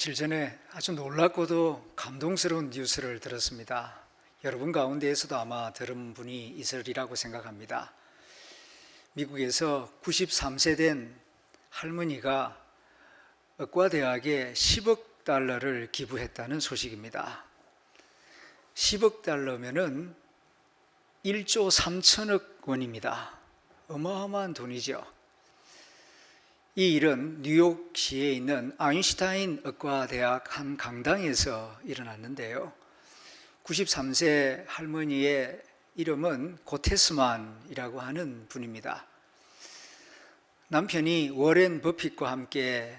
며칠 전에 아주 놀랍고도 감동스러운 뉴스를 들었습니다. 여러분 가운데에서도 아마 들은 분이 있으리라고 생각합니다. 미국에서 93세 된 할머니가 의과대학에 10억 달러를 기부했다는 소식입니다. 10억 달러면은 1조 3천억 원입니다. 어마어마한 돈이죠. 이 일은 뉴욕시에 있는 아인슈타인 의과대학 한 강당에서 일어났는데요. 93세 할머니의 이름은 고테스만이라고 하는 분입니다. 남편이 워렌 버핏과 함께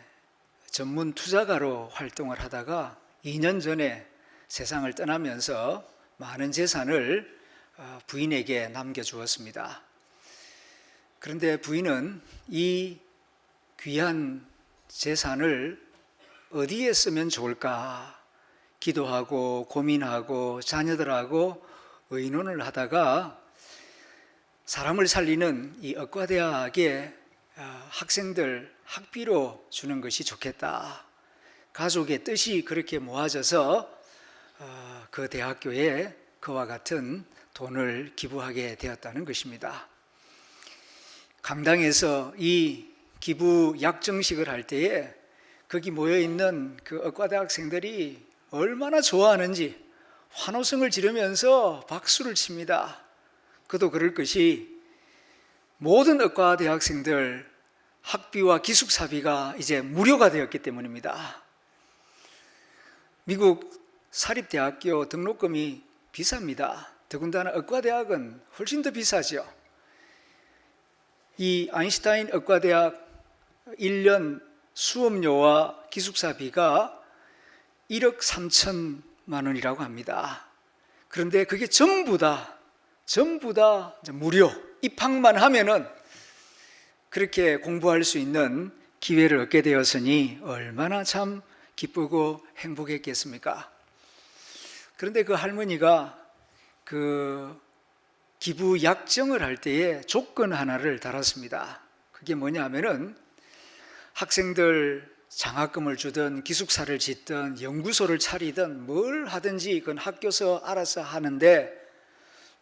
전문 투자가로 활동을 하다가 2년 전에 세상을 떠나면서 많은 재산을 어, 부인에게 남겨주었습니다. 그런데 부인은 이 귀한 재산을 어디에 쓰면 좋을까 기도하고 고민하고 자녀들하고 의논을 하다가 사람을 살리는 이 의과대학에 아, 학생들 학비로 주는 것이 좋겠다. 가족의 뜻이 그렇게 모아져서 어, 그 대학교에 그와 같은 돈을 기부하게 되었다는 것입니다. 강당에서 이 기부 약정식을 할 때에 거기 모여 있는 그 의과대 학생들이 얼마나 좋아하는지 환호성을 지르면서 박수를 칩니다. 그도 그럴 것이 모든 의과 대학생들 학비와 기숙사비가 이제 무료가 되었기 때문입니다. 미국 사립대학교 등록금이 비쌉니다. 더군다나 의과대학은 훨씬 더 비싸죠. 이 아인슈타인 의과대학 1년 수업료와 기숙사비가 1억 3천만 원이라고 합니다. 그런데 그게 전부 다, 전부 다 무료. 입학만 하면은 그렇게 공부할 수 있는 기회를 얻게 되었으니 얼마나 참 기쁘고 행복했겠습니까? 그런데 그 할머니가 그 기부 약정을 할 때에 조건 하나를 달았습니다. 그게 뭐냐 하면은 학생들 장학금을 주든 기숙사를 짓든 연구소를 차리든 뭘 하든지 그건 학교에서 알아서 하는데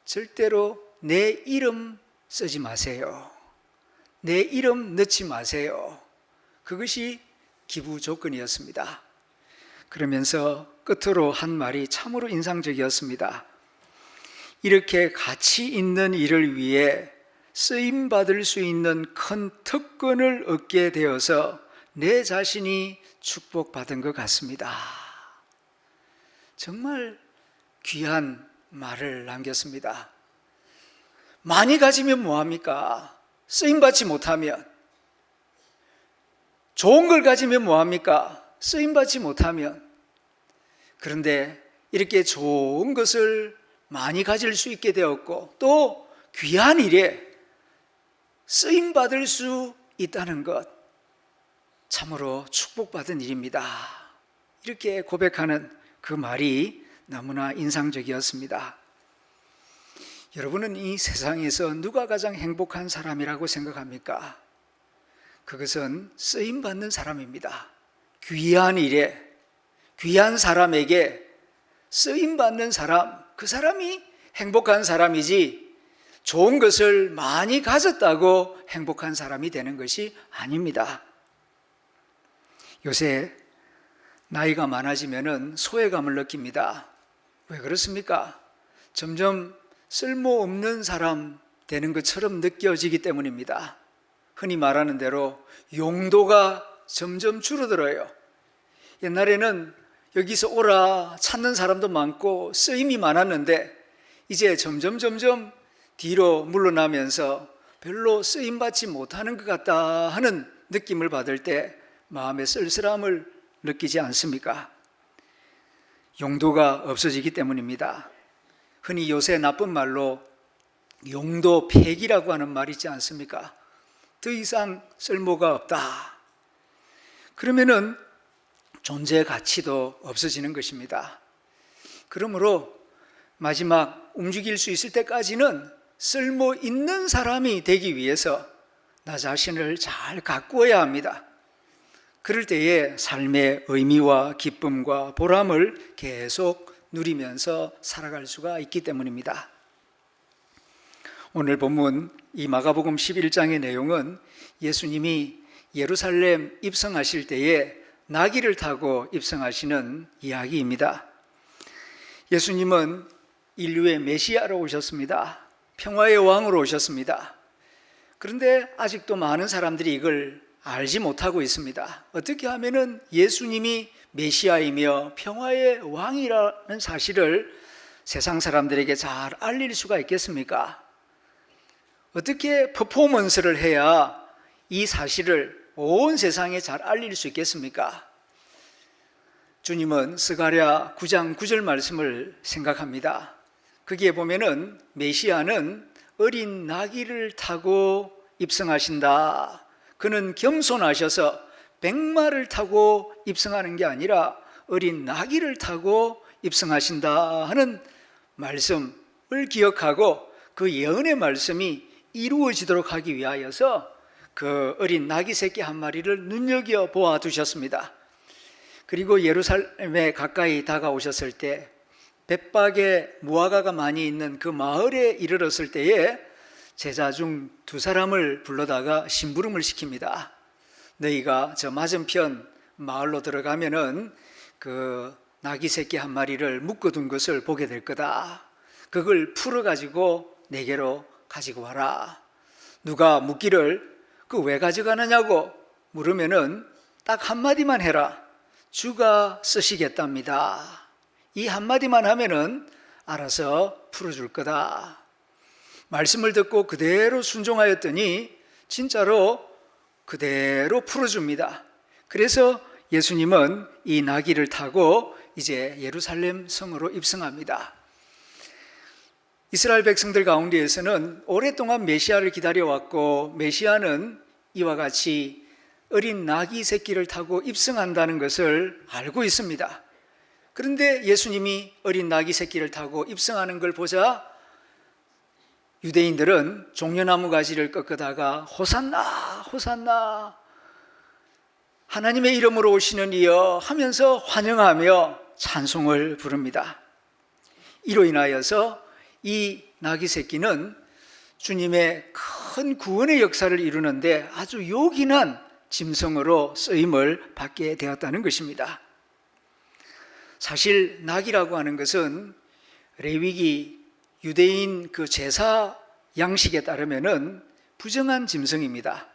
절대로 내 이름 쓰지 마세요. 내 이름 넣지 마세요. 그것이 기부 조건이었습니다. 그러면서 끝으로 한 말이 참으로 인상적이었습니다. 이렇게 가치 있는 일을 위해 쓰임 받을 수 있는 큰 특권을 얻게 되어서 내 자신이 축복받은 것 같습니다. 정말 귀한 말을 남겼습니다. 많이 가지면 뭐합니까? 쓰임 받지 못하면. 좋은 걸 가지면 뭐합니까? 쓰임 받지 못하면. 그런데 이렇게 좋은 것을 많이 가질 수 있게 되었고 또 귀한 일에 쓰임 받을 수 있다는 것 참으로 축복받은 일입니다. 이렇게 고백하는 그 말이 너무나 인상적이었습니다. 여러분은 이 세상에서 누가 가장 행복한 사람이라고 생각합니까? 그것은 쓰임 받는 사람입니다. 귀한 일에 귀한 사람에게 쓰임 받는 사람, 그 사람이 행복한 사람이지 좋은 것을 많이 가졌다고 행복한 사람이 되는 것이 아닙니다. 요새 나이가 많아지면은 소외감을 느낍니다. 왜 그렇습니까? 점점 쓸모없는 사람 되는 것처럼 느껴지기 때문입니다. 흔히 말하는 대로 용도가 점점 줄어들어요. 옛날에는 여기서 오라 찾는 사람도 많고 쓰임이 많았는데 이제 점점 점점 뒤로 물러나면서 별로 쓰임 받지 못하는 것 같다 하는 느낌을 받을 때 마음의 쓸쓸함을 느끼지 않습니까? 용도가 없어지기 때문입니다. 흔히 요새 나쁜 말로 용도 폐기라고 하는 말 있지 않습니까? 더 이상 쓸모가 없다. 그러면은 존재 가치도 없어지는 것입니다. 그러므로 마지막 움직일 수 있을 때까지는 쓸모 있는 사람이 되기 위해서 나 자신을 잘 가꾸어야 합니다. 그럴 때에 삶의 의미와 기쁨과 보람을 계속 누리면서 살아갈 수가 있기 때문입니다. 오늘 본문 이 마가복음 11장의 내용은 예수님이 예루살렘 입성하실 때에 나귀를 타고 입성하시는 이야기입니다. 예수님은 인류의 메시아로 오셨습니다. 평화의 왕으로 오셨습니다. 그런데 아직도 많은 사람들이 이걸 알지 못하고 있습니다. 어떻게 하면은 예수님이 메시아이며 평화의 왕이라는 사실을 세상 사람들에게 잘 알릴 수가 있겠습니까? 어떻게 퍼포먼스를 해야 이 사실을 온 세상에 잘 알릴 수 있겠습니까? 주님은 스가랴 9장 9절 말씀을 생각합니다. 거기에 보면은 메시아는 어린 나귀를 타고 입성하신다. 그는 겸손하셔서 백마를 타고 입성하는 게 아니라 어린 나귀를 타고 입성하신다 하는 말씀을 기억하고 그 예언의 말씀이 이루어지도록 하기 위하여서 그 어린 나귀 새끼 한 마리를 눈여겨 보아 두셨습니다. 그리고 예루살렘에 가까이 다가오셨을 때 벳박에 무화과가 많이 있는 그 마을에 이르렀을 때에 제자 중 두 사람을 불러다가 심부름을 시킵니다. 너희가 저 맞은편 마을로 들어가면은 그 나귀 새끼 한 마리를 묶어둔 것을 보게 될 거다. 그걸 풀어가지고 내게로 가지고 와라. 누가 묻기를 그 왜 가져가느냐고 물으면은 딱 한마디만 해라. 주가 쓰시겠답니다. 이 한마디만 하면은 알아서 풀어줄 거다. 말씀을 듣고 그대로 순종하였더니 진짜로 그대로 풀어줍니다. 그래서 예수님은 이 나귀를 타고 이제 예루살렘 성으로 입성합니다. 이스라엘 백성들 가운데에서는 오랫동안 메시아를 기다려왔고 메시아는 이와 같이 어린 나귀 새끼를 타고 입성한다는 것을 알고 있습니다. 그런데 예수님이 어린 나귀 새끼를 타고 입성하는 걸 보자 유대인들은 종려나무 가지를 꺾다가 호산나 호산나 하나님의 이름으로 오시는 이여 하면서 환영하며 찬송을 부릅니다. 이로 인하여서 이 나귀 새끼는 주님의 큰 구원의 역사를 이루는데 아주 요긴한 짐승으로 쓰임을 받게 되었다는 것입니다. 사실 낙이라고 하는 것은 레위기 유대인 그 제사 양식에 따르면은 부정한 짐승입니다.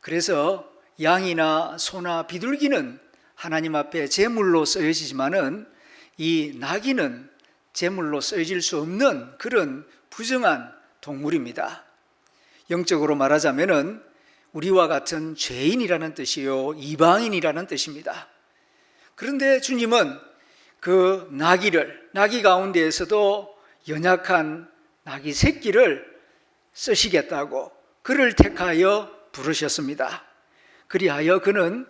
그래서 양이나 소나 비둘기는 하나님 앞에 제물로 쓰여지지만은 이 나귀는 제물로 쓰여질 수 없는 그런 부정한 동물입니다. 영적으로 말하자면은 우리와 같은 죄인이라는 뜻이요 이방인이라는 뜻입니다. 그런데 주님은 그 나귀를 나귀 가운데에서도 연약한 나귀 새끼를 쓰시겠다고 그를 택하여 부르셨습니다. 그리하여 그는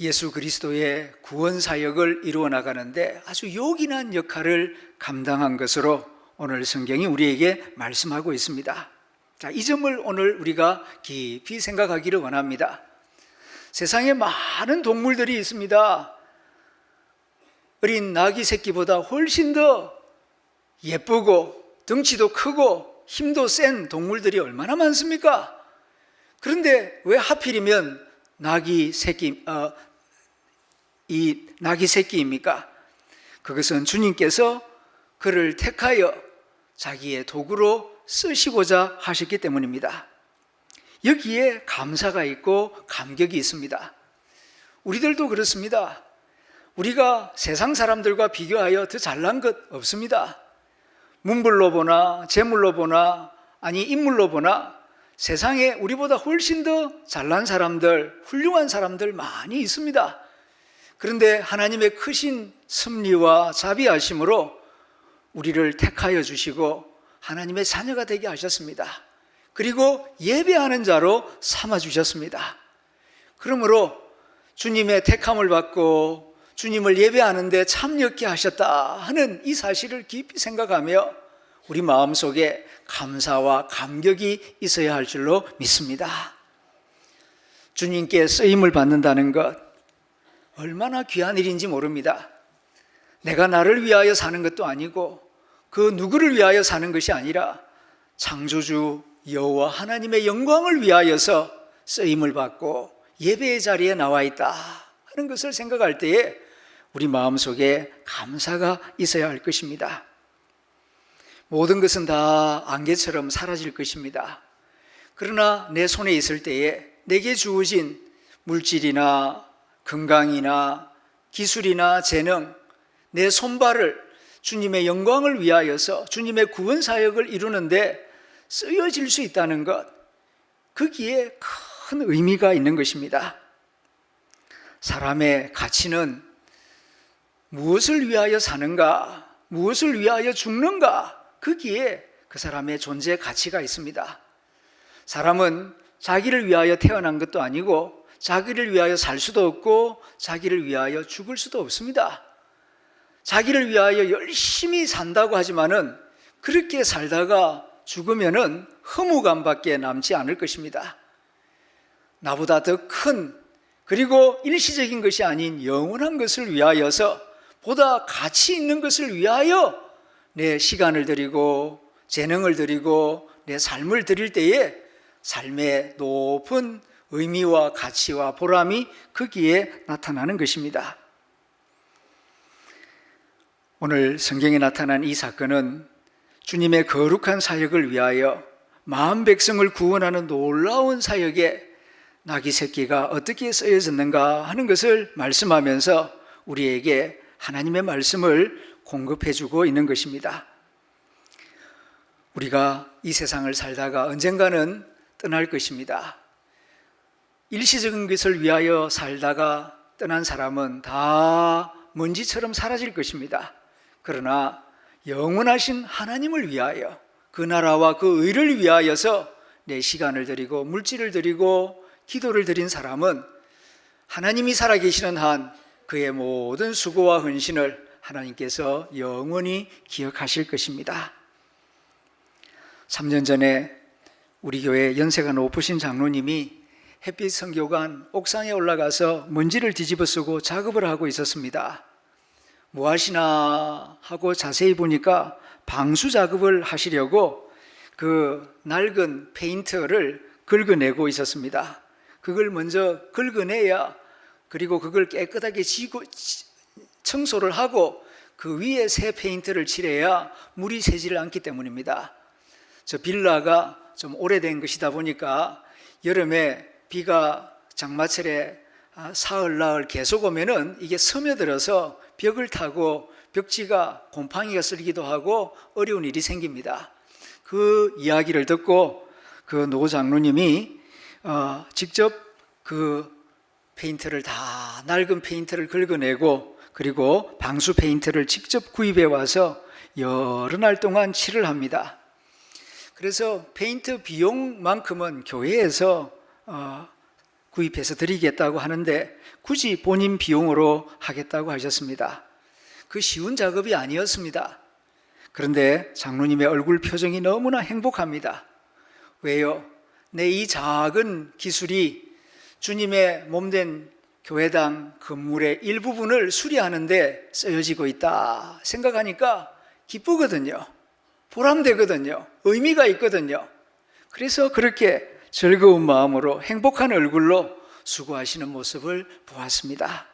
예수 그리스도의 구원 사역을 이루어 나가는데 아주 요긴한 역할을 감당한 것으로 오늘 성경이 우리에게 말씀하고 있습니다. 자, 이 점을 오늘 우리가 깊이 생각하기를 원합니다. 세상에 많은 동물들이 있습니다. 어린 나귀 새끼보다 훨씬 더 예쁘고 덩치도 크고 힘도 센 동물들이 얼마나 많습니까? 그런데 왜 하필이면 나귀 새끼, 어, 이 나귀 새끼입니까? 그것은 주님께서 그를 택하여 자기의 도구로 쓰시고자 하셨기 때문입니다. 여기에 감사가 있고 감격이 있습니다. 우리들도 그렇습니다. 우리가 세상 사람들과 비교하여 더 잘난 것 없습니다. 문불로 보나 재물로 보나 아니 인물로 보나 세상에 우리보다 훨씬 더 잘난 사람들, 훌륭한 사람들 많이 있습니다. 그런데 하나님의 크신 섭리와 자비하심으로 우리를 택하여 주시고 하나님의 자녀가 되게 하셨습니다. 그리고 예배하는 자로 삼아 주셨습니다. 그러므로 주님의 택함을 받고 주님을 예배하는데 참여케 하셨다 하는 이 사실을 깊이 생각하며 우리 마음속에 감사와 감격이 있어야 할 줄로 믿습니다. 주님께 쓰임을 받는다는 것 얼마나 귀한 일인지 모릅니다. 내가 나를 위하여 사는 것도 아니고 그 누구를 위하여 사는 것이 아니라 창조주 여호와 하나님의 영광을 위하여서 쓰임을 받고 예배의 자리에 나와 있다 하는 것을 생각할 때에 우리 마음속에 감사가 있어야 할 것입니다. 모든 것은 다 안개처럼 사라질 것입니다. 그러나 내 손에 있을 때에 내게 주어진 물질이나 건강이나 기술이나 재능, 내 손발을 주님의 영광을 위하여서 주님의 구원 사역을 이루는데 쓰여질 수 있다는 것, 거기에 큰 의미가 있는 것입니다. 사람의 가치는 무엇을 위하여 사는가, 무엇을 위하여 죽는가, 거기에 그 사람의 존재 가치가 있습니다. 사람은 자기를 위하여 태어난 것도 아니고 자기를 위하여 살 수도 없고 자기를 위하여 죽을 수도 없습니다. 자기를 위하여 열심히 산다고 하지만은 그렇게 살다가 죽으면은 허무감밖에 남지 않을 것입니다. 나보다 더 큰 그리고 일시적인 것이 아닌 영원한 것을 위하여서 보다 가치 있는 것을 위하여 내 시간을 드리고 재능을 드리고 내 삶을 드릴 때에 삶의 높은 의미와 가치와 보람이 거기에 나타나는 것입니다. 오늘 성경에 나타난 이 사건은 주님의 거룩한 사역을 위하여 마음 백성을 구원하는 놀라운 사역에 나귀 새끼가 어떻게 쓰여졌는가 하는 것을 말씀하면서 우리에게 하나님의 말씀을 공급해 주고 있는 것입니다. 우리가 이 세상을 살다가 언젠가는 떠날 것입니다. 일시적인 것을 위하여 살다가 떠난 사람은 다 먼지처럼 사라질 것입니다. 그러나 영원하신 하나님을 위하여 그 나라와 그 의를 위하여서 내 시간을 드리고 물질을 드리고 기도를 드린 사람은 하나님이 살아계시는 한 그의 모든 수고와 헌신을 하나님께서 영원히 기억하실 것입니다. 3년 전에 우리 교회 연세가 높으신 장로님이 햇빛 성교관 옥상에 올라가서 먼지를 뒤집어 쓰고 작업을 하고 있었습니다. 뭐 하시나 하고 자세히 보니까 방수 작업을 하시려고 그 낡은 페인트를 긁어내고 있었습니다. 그걸 먼저 긁어내야 그리고 그걸 깨끗하게 지고 청소를 하고 그 위에 새 페인트를 칠해야 물이 새지를 않기 때문입니다. 저 빌라가 좀 오래된 것이다 보니까 여름에 비가 장마철에 아, 사흘 나흘 계속 오면은 이게 스며들어서 벽을 타고 벽지가 곰팡이가 쓸기도 하고 어려운 일이 생깁니다. 그 이야기를 듣고 그 노 장로님이 어, 직접 그 페인트를 다 낡은 페인트를 긁어내고 그리고 방수 페인트를 직접 구입해 와서 여러 날 동안 칠을 합니다. 그래서 페인트 비용만큼은 교회에서 어, 구입해서 드리겠다고 하는데 굳이 본인 비용으로 하겠다고 하셨습니다. 그 쉬운 작업이 아니었습니다. 그런데 장로님의 얼굴 표정이 너무나 행복합니다. 왜요? 내 이 작은 기술이 주님의 몸된 교회당 건물의 일부분을 수리하는데 쓰여지고 있다 생각하니까 기쁘거든요. 보람되거든요. 의미가 있거든요. 그래서 그렇게 즐거운 마음으로 행복한 얼굴로 수고하시는 모습을 보았습니다.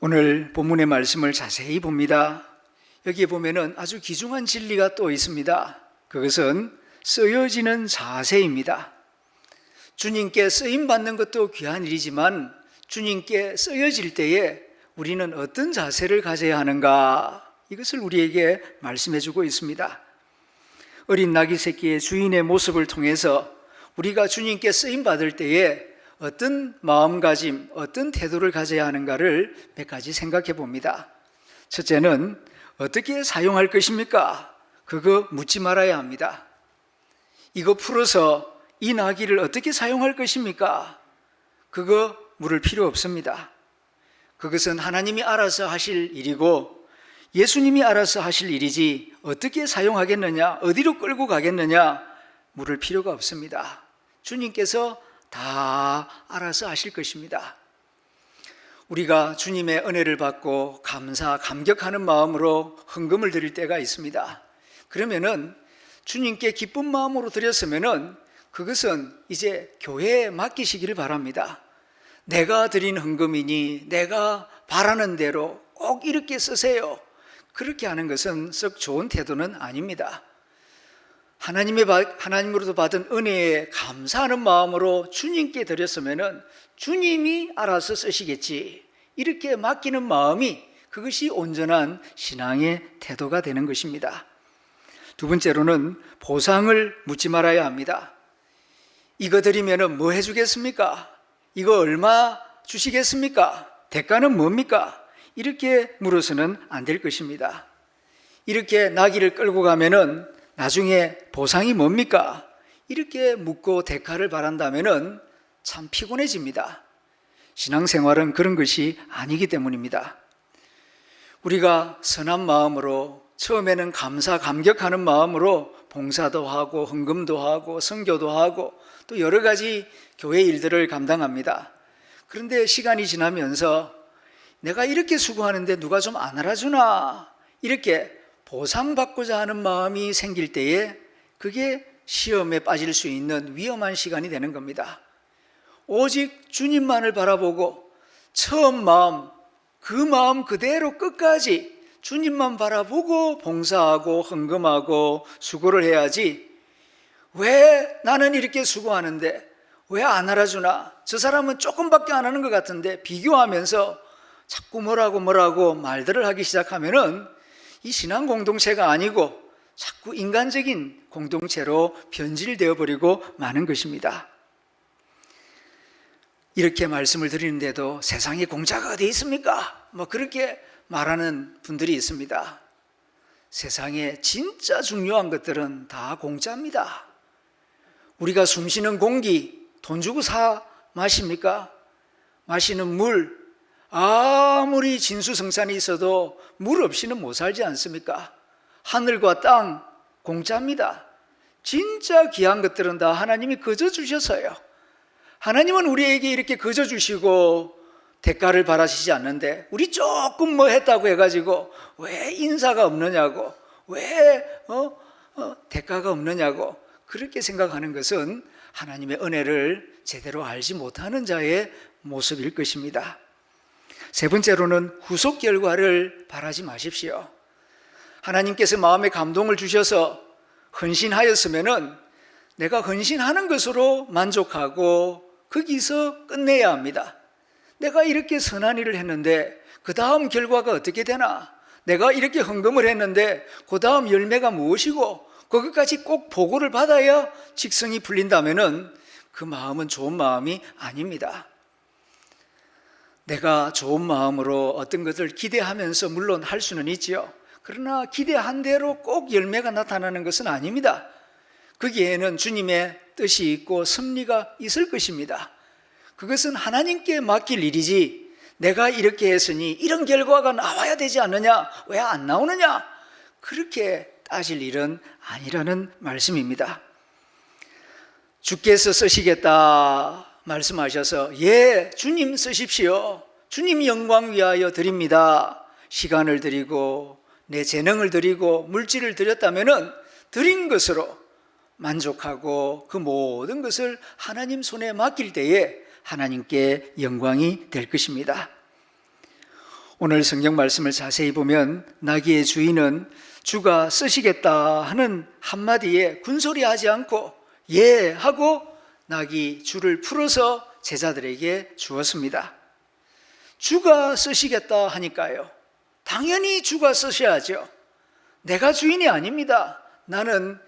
오늘 본문의 말씀을 자세히 봅니다. 여기에 보면은 아주 귀중한 진리가 또 있습니다. 그것은 쓰여지는 자세입니다. 주님께 쓰임 받는 것도 귀한 일이지만 주님께 쓰여질 때에 우리는 어떤 자세를 가져야 하는가 이것을 우리에게 말씀해 주고 있습니다. 어린 나귀 새끼의 주인의 모습을 통해서 우리가 주님께 쓰임 받을 때에 어떤 마음가짐, 어떤 태도를 가져야 하는가를 몇 가지 생각해 봅니다. 첫째는 어떻게 사용할 것입니까? 그거 묻지 말아야 합니다. 이거 풀어서 이 나귀를 어떻게 사용할 것입니까? 그거 물을 필요 없습니다. 그것은 하나님이 알아서 하실 일이고 예수님이 알아서 하실 일이지 어떻게 사용하겠느냐, 어디로 끌고 가겠느냐, 물을 필요가 없습니다. 주님께서 다 알아서 하실 것입니다. 우리가 주님의 은혜를 받고 감사, 감격하는 마음으로 헌금을 드릴 때가 있습니다. 그러면은 주님께 기쁜 마음으로 드렸으면은 그것은 이제 교회에 맡기시기를 바랍니다. 내가 드린 헌금이니 내가 바라는 대로 꼭 이렇게 쓰세요. 그렇게 하는 것은 썩 좋은 태도는 아닙니다. 하나님의 하나님으로도 받은 은혜에 감사하는 마음으로 주님께 드렸으면은 주님이 알아서 쓰시겠지. 이렇게 맡기는 마음이 그것이 온전한 신앙의 태도가 되는 것입니다. 두 번째로는 보상을 묻지 말아야 합니다. 이거 드리면은 뭐 해주겠습니까? 이거 얼마 주시겠습니까? 대가는 뭡니까? 이렇게 물어서는 안 될 것입니다. 이렇게 나귀를 끌고 가면은 나중에 보상이 뭡니까? 이렇게 묻고 대가를 바란다면은 참 피곤해집니다. 신앙생활은 그런 것이 아니기 때문입니다. 우리가 선한 마음으로 처음에는 감사, 감격하는 마음으로 봉사도 하고 헌금도 하고 선교도 하고 또 여러 가지 교회 일들을 감당합니다. 그런데 시간이 지나면서 내가 이렇게 수고하는데 누가 좀 안 알아주나 이렇게 보상받고자 하는 마음이 생길 때에 그게 시험에 빠질 수 있는 위험한 시간이 되는 겁니다. 오직 주님만을 바라보고 처음 마음, 그 마음 그대로 끝까지 주님만 바라보고 봉사하고 헌금하고 수고를 해야지 왜 나는 이렇게 수고하는데 왜 안 알아주나? 저 사람은 조금밖에 안 하는 것 같은데 비교하면서 자꾸 뭐라고 뭐라고 말들을 하기 시작하면은 이 신앙 공동체가 아니고 자꾸 인간적인 공동체로 변질되어 버리고 마는 것입니다. 이렇게 말씀을 드리는데도 세상에 공짜가 어디 있습니까? 뭐 그렇게 말하는 분들이 있습니다. 세상에 진짜 중요한 것들은 다 공짜입니다. 우리가 숨 쉬는 공기 돈 주고 사 마십니까? 마시는 물 아무리 진수성찬이 있어도 물 없이는 못 살지 않습니까? 하늘과 땅 공짜입니다. 진짜 귀한 것들은 다 하나님이 거저 주셔서요. 하나님은 우리에게 이렇게 거저 주시고 대가를 바라시지 않는데 우리 조금 뭐 했다고 해가지고 왜 인사가 없느냐고 왜 어? 어, 대가가 없느냐고 그렇게 생각하는 것은 하나님의 은혜를 제대로 알지 못하는 자의 모습일 것입니다. 세 번째로는 후속 결과를 바라지 마십시오. 하나님께서 마음에 감동을 주셔서 헌신하였으면은 내가 헌신하는 것으로 만족하고 거기서 끝내야 합니다. 내가 이렇게 선한 일을 했는데 그 다음 결과가 어떻게 되나? 내가 이렇게 헌금을 했는데 그 다음 열매가 무엇이고 거기까지 꼭 보고를 받아야 직성이 풀린다면은 그 마음은 좋은 마음이 아닙니다. 내가 좋은 마음으로 어떤 것을 기대하면서 물론 할 수는 있지요. 그러나 기대한 대로 꼭 열매가 나타나는 것은 아닙니다. 거기에는 주님의 뜻이 있고 섭리가 있을 것입니다. 그것은 하나님께 맡길 일이지 내가 이렇게 했으니 이런 결과가 나와야 되지 않느냐? 왜 안 나오느냐? 그렇게 따질 일은 아니라는 말씀입니다. 주께서 쓰시겠다 말씀하셔서 예, 주님 쓰십시오. 주님 영광 위하여 드립니다. 시간을 드리고 내 재능을 드리고 물질을 드렸다면은 드린 것으로 만족하고 그 모든 것을 하나님 손에 맡길 때에 하나님께 영광이 될 것입니다. 오늘 성경 말씀을 자세히 보면 나귀의 주인은 주가 쓰시겠다 하는 한마디에 군소리 하지 않고 예 하고 나귀 줄을 풀어서 제자들에게 주었습니다. 주가 쓰시겠다 하니까요. 당연히 주가 쓰셔야죠. 내가 주인이 아닙니다. 나는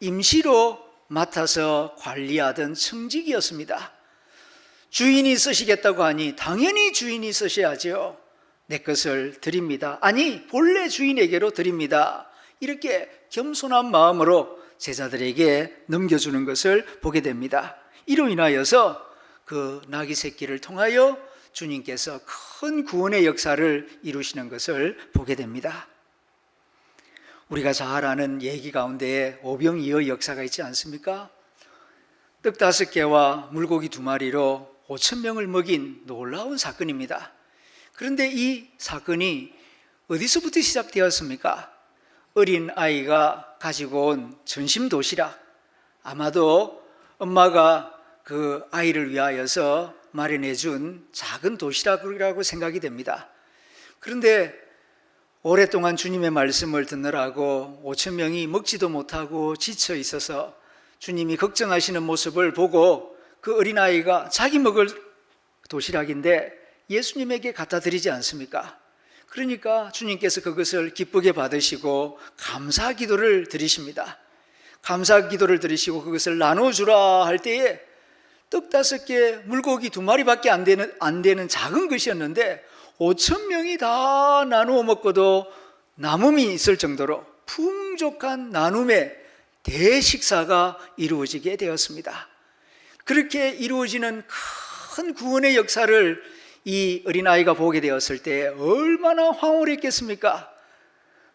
임시로 맡아서 관리하던 청직이었습니다. 주인이 쓰시겠다고 하니 당연히 주인이 쓰셔야죠. 내 것을 드립니다. 아니, 본래 주인에게로 드립니다. 이렇게 겸손한 마음으로 제자들에게 넘겨주는 것을 보게 됩니다. 이로 인하여서 그 나귀 새끼를 통하여 주님께서 큰 구원의 역사를 이루시는 것을 보게 됩니다. 우리가 잘 아는 얘기 가운데 오병이어 역사가 있지 않습니까? 떡 다섯 개와 물고기 두 마리로 5천 명을 먹인 놀라운 사건입니다. 그런데 이 사건이 어디서부터 시작되었습니까? 어린 아이가 가지고 온 전심 도시락. 아마도 엄마가 그 아이를 위하여서 마련해 준 작은 도시락이라고 생각이 됩니다. 그런데 오랫동안 주님의 말씀을 듣느라고 5천 명이 먹지도 못하고 지쳐 있어서 주님이 걱정하시는 모습을 보고 그 어린아이가 자기 먹을 도시락인데 예수님에게 갖다 드리지 않습니까? 그러니까 주님께서 그것을 기쁘게 받으시고 감사 기도를 드리십니다. 감사 기도를 드리시고 그것을 나눠주라 할 때에 떡 다섯 개, 물고기 두 마리밖에 안 되는, 안 되는 작은 것이었는데 5천 명이 다 나누어 먹고도 남음이 있을 정도로 풍족한 나눔의 대식사가 이루어지게 되었습니다. 그렇게 이루어지는 큰 구원의 역사를 이 어린아이가 보게 되었을 때 얼마나 황홀했겠습니까?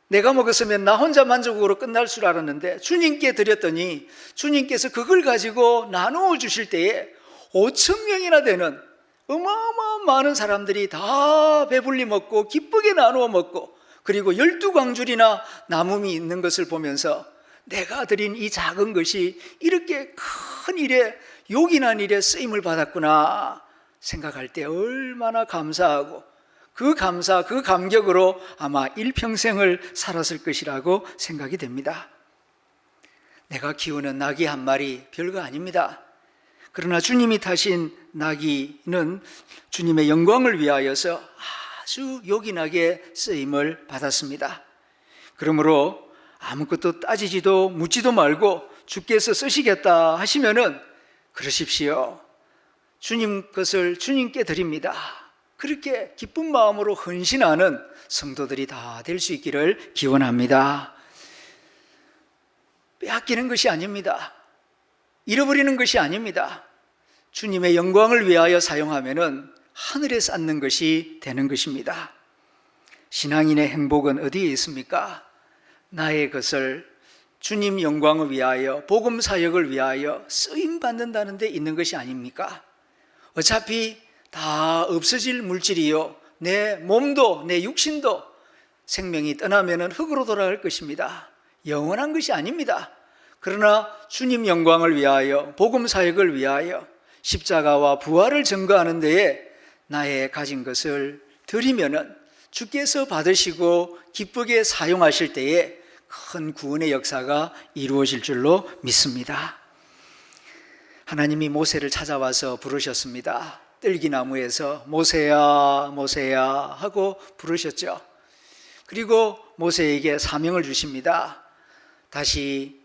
내가 먹었으면 나 혼자 만족으로 끝날 줄 알았는데 주님께 드렸더니 주님께서 그걸 가지고 나누어 주실 때에 5천 명이나 되는 어마어마한 많은 사람들이 다 배불리 먹고 기쁘게 나누어 먹고 그리고 열두 광줄이나 남음이 있는 것을 보면서 내가 드린 이 작은 것이 이렇게 큰 일에 요긴한 일에 쓰임을 받았구나 생각할 때 얼마나 감사하고 그 감사, 그 감격으로 아마 일평생을 살았을 것이라고 생각이 됩니다. 내가 키우는 낙이 한 마리 별거 아닙니다. 그러나 주님이 타신 나귀는 주님의 영광을 위하여서 아주 요긴하게 쓰임을 받았습니다. 그러므로 아무것도 따지지도 묻지도 말고 주께서 쓰시겠다 하시면은 그러십시오. 주님 것을 주님께 드립니다. 그렇게 기쁜 마음으로 헌신하는 성도들이 다 될 수 있기를 기원합니다. 빼앗기는 것이 아닙니다. 잃어버리는 것이 아닙니다. 주님의 영광을 위하여 사용하면은 하늘에 쌓는 것이 되는 것입니다. 신앙인의 행복은 어디에 있습니까? 나의 것을 주님 영광을 위하여 복음 사역을 위하여 쓰임 받는다는 데 있는 것이 아닙니까? 어차피 다 없어질 물질이요. 내 몸도 내 육신도 생명이 떠나면은 흙으로 돌아갈 것입니다. 영원한 것이 아닙니다. 그러나 주님 영광을 위하여 복음 사역을 위하여 십자가와 부활을 증거하는 데에 나의 가진 것을 드리면은 주께서 받으시고 기쁘게 사용하실 때에 큰 구원의 역사가 이루어질 줄로 믿습니다. 하나님이 모세를 찾아와서 부르셨습니다. 뜰기나무에서 모세야, 모세야 하고 부르셨죠. 그리고 모세에게 사명을 주십니다. 다시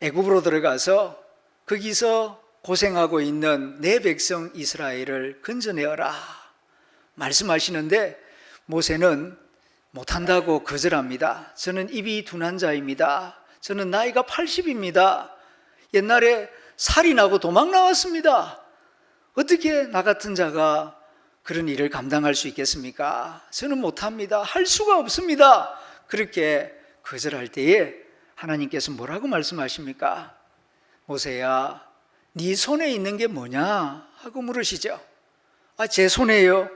애굽으로 들어가서 거기서 고생하고 있는 내 백성 이스라엘을 건져내어라. 말씀하시는데 모세는 못한다고 거절합니다. 저는 입이 둔한 자입니다. 저는 나이가 80입니다. 옛날에 살이 나고 도망 나왔습니다. 어떻게 나 같은 자가 그런 일을 감당할 수 있겠습니까? 저는 못합니다. 할 수가 없습니다. 그렇게 거절할 때에 하나님께서 뭐라고 말씀하십니까? 모세야, 네 손에 있는 게 뭐냐? 하고 물으시죠. 아, 제 손에요.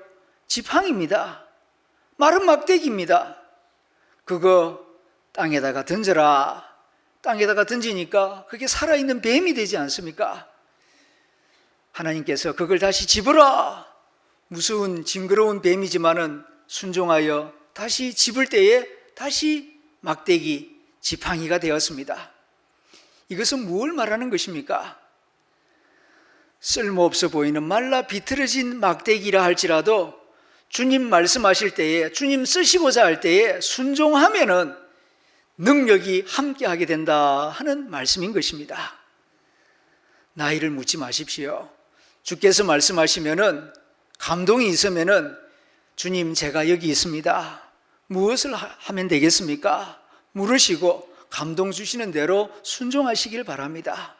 지팡입니다. 마른 막대기입니다. 그거 땅에다가 던져라. 땅에다가 던지니까 그게 살아있는 뱀이 되지 않습니까? 하나님께서 그걸 다시 집어라. 무서운 징그러운 뱀이지만은 순종하여 다시 집을 때에 다시 막대기 지팡이가 되었습니다. 이것은 무엇을 말하는 것입니까? 쓸모없어 보이는 말라 비틀어진 막대기라 할지라도 주님 말씀하실 때에 주님 쓰시고자 할 때에 순종하면은 능력이 함께하게 된다 하는 말씀인 것입니다. 나이를 묻지 마십시오. 주께서 말씀하시면은 감동이 있으면은 주님 제가 여기 있습니다. 무엇을 하면 되겠습니까? 물으시고 감동 주시는 대로 순종하시길 바랍니다.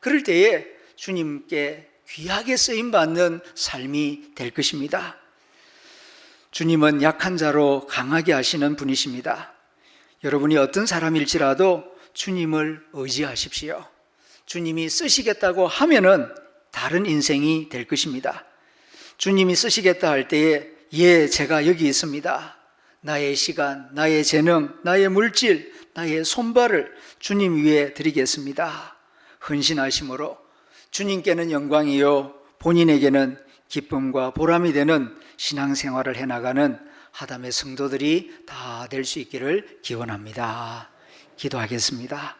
그럴 때에 주님께 귀하게 쓰임 받는 삶이 될 것입니다. 주님은 약한 자로 강하게 하시는 분이십니다. 여러분이 어떤 사람일지라도 주님을 의지하십시오. 주님이 쓰시겠다고 하면은 다른 인생이 될 것입니다. 주님이 쓰시겠다 할 때에 예, 제가 여기 있습니다. 나의 시간, 나의 재능, 나의 물질, 나의 손발을 주님 위에 드리겠습니다. 헌신하심으로 주님께는 영광이요 본인에게는 기쁨과 보람이 되는 신앙생활을 해나가는 하담의 성도들이 다 될 수 있기를 기원합니다. 기도하겠습니다.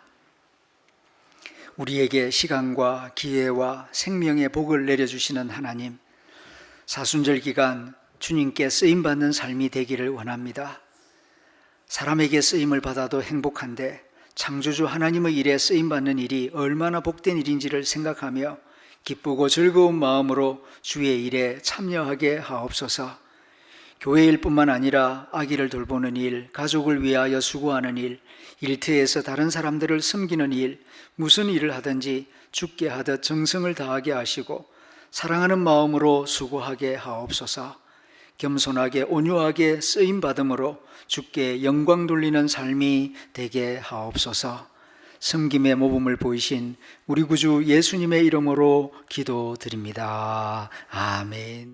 우리에게 시간과 기회와 생명의 복을 내려주시는 하나님, 사순절 기간 주님께 쓰임받는 삶이 되기를 원합니다. 사람에게 쓰임을 받아도 행복한데 창조주 하나님의 일에 쓰임받는 일이 얼마나 복된 일인지를 생각하며 기쁘고 즐거운 마음으로 주의 일에 참여하게 하옵소서. 교회 일 뿐만 아니라 아기를 돌보는 일, 가족을 위하여 수고하는 일, 일터에서 다른 사람들을 섬기는 일, 무슨 일을 하든지 죽게 하듯 정성을 다하게 하시고 사랑하는 마음으로 수고하게 하옵소서. 겸손하게 온유하게 쓰임 받음으로 주께 영광 돌리는 삶이 되게 하옵소서. 섬김의 모범을 보이신 우리 구주 예수님의 이름으로 기도드립니다. 아멘.